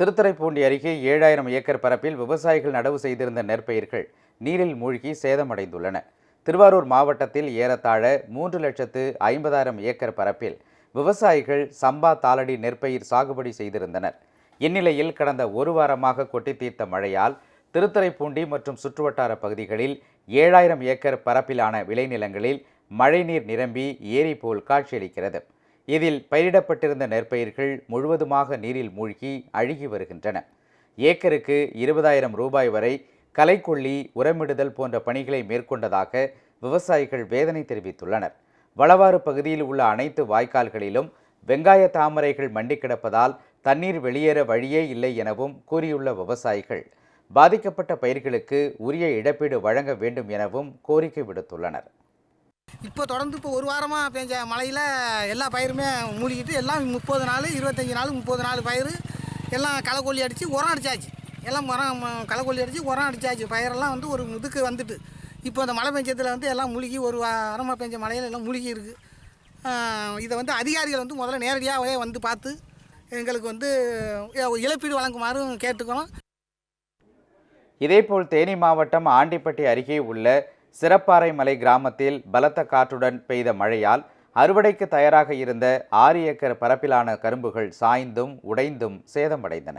திருத்துறைப்பூண்டி அருகே ஏழாயிரம் ஏக்கர் பரப்பில் விவசாயிகள் நடவு செய்திருந்த நெற்பயிர்கள் நீரில் மூழ்கி சேதமடைந்துள்ளன. திருவாரூர் மாவட்டத்தில் ஏறத்தாழ மூன்று லட்சத்து ஐம்பதாயிரம் ஏக்கர் பரப்பில் விவசாயிகள் சம்பா தாளடி நெற்பயிர் சாகுபடி செய்திருந்தனர். இந்நிலையில் கடந்த ஒரு வாரமாக கொட்டி தீர்த்த மழையால் திருத்துறைப்பூண்டி மற்றும் சுற்றுவட்டார பகுதிகளில் ஏழாயிரம் ஏக்கர் பரப்பிலான விளைநிலங்களில் மழைநீர் நிரம்பி ஏரி போல் காட்சியளிக்கிறது. இதில் பயிரிடப்பட்டிருந்த நெற்பயிர்கள் முழுவதுமாக நீரில் மூழ்கி அழுகி வருகின்றன. ஏக்கருக்கு இருபதாயிரம் ரூபாய் வரை களைக்கொல்லி உரமிடுதல் போன்ற பணிகளை மேற்கொண்டதாக விவசாயிகள் வேதனை தெரிவித்துள்ளனர். வளவாறு பகுதியில் உள்ள அனைத்து வாய்க்கால்களிலும் வெங்காய தாமரைகள் மண்டி கிடப்பதால் தண்ணீர் வெளியேற வழியே இல்லை எனவும் கூறியுள்ள விவசாயிகள் பாதிக்கப்பட்ட பயிர்களுக்கு உரிய இழப்பீடு வழங்க வேண்டும் எனவும் கோரிக்கை விடுத்துள்ளனர். இப்போ தொடர்ந்து இப்போ ஒரு வாரமாக பெஞ்ச மழையில் எல்லா பயிருமே மூழ்கிட்டு எல்லாம் முப்பது நாள் இருபத்தஞ்சி நாள் முப்பது நாள் பயிர் எல்லாம் களைக்கொல்லி அடித்து உரம் அடித்தாச்சு எல்லாம் உரம் களைக்கொல்லி அடித்து உரம் அடித்தாச்சு பயிரெல்லாம் வந்து ஒரு முதுக்கு வந்துட்டு. இப்போ அந்த மழை பெஞ்சத்தில் வந்து எல்லாம் மூழ்கி ஒரு வாரமாக பெஞ்ச மழையில் எல்லாம் மூழ்கி இருக்குது இதை வந்து அதிகாரிகள் வந்து முதல்ல நேரடியாகவே வந்து பார்த்து எங்களுக்கு வந்து இழப்பீடு வழங்குமாறும் கேட்டுக்கிறோம் இதேபோல் தேனி மாவட்டம் ஆண்டிப்பட்டி அருகே உள்ள சிறப்பாறை மலை கிராமத்தில் பலத்த காற்றுடன் பெய்த மழையால் அறுவடைக்கு தயாராக இருந்த ஆறு ஏக்கர் பரப்பிலான கரும்புகள் சாய்ந்தும் உடைந்தும் சேதமடைந்தன.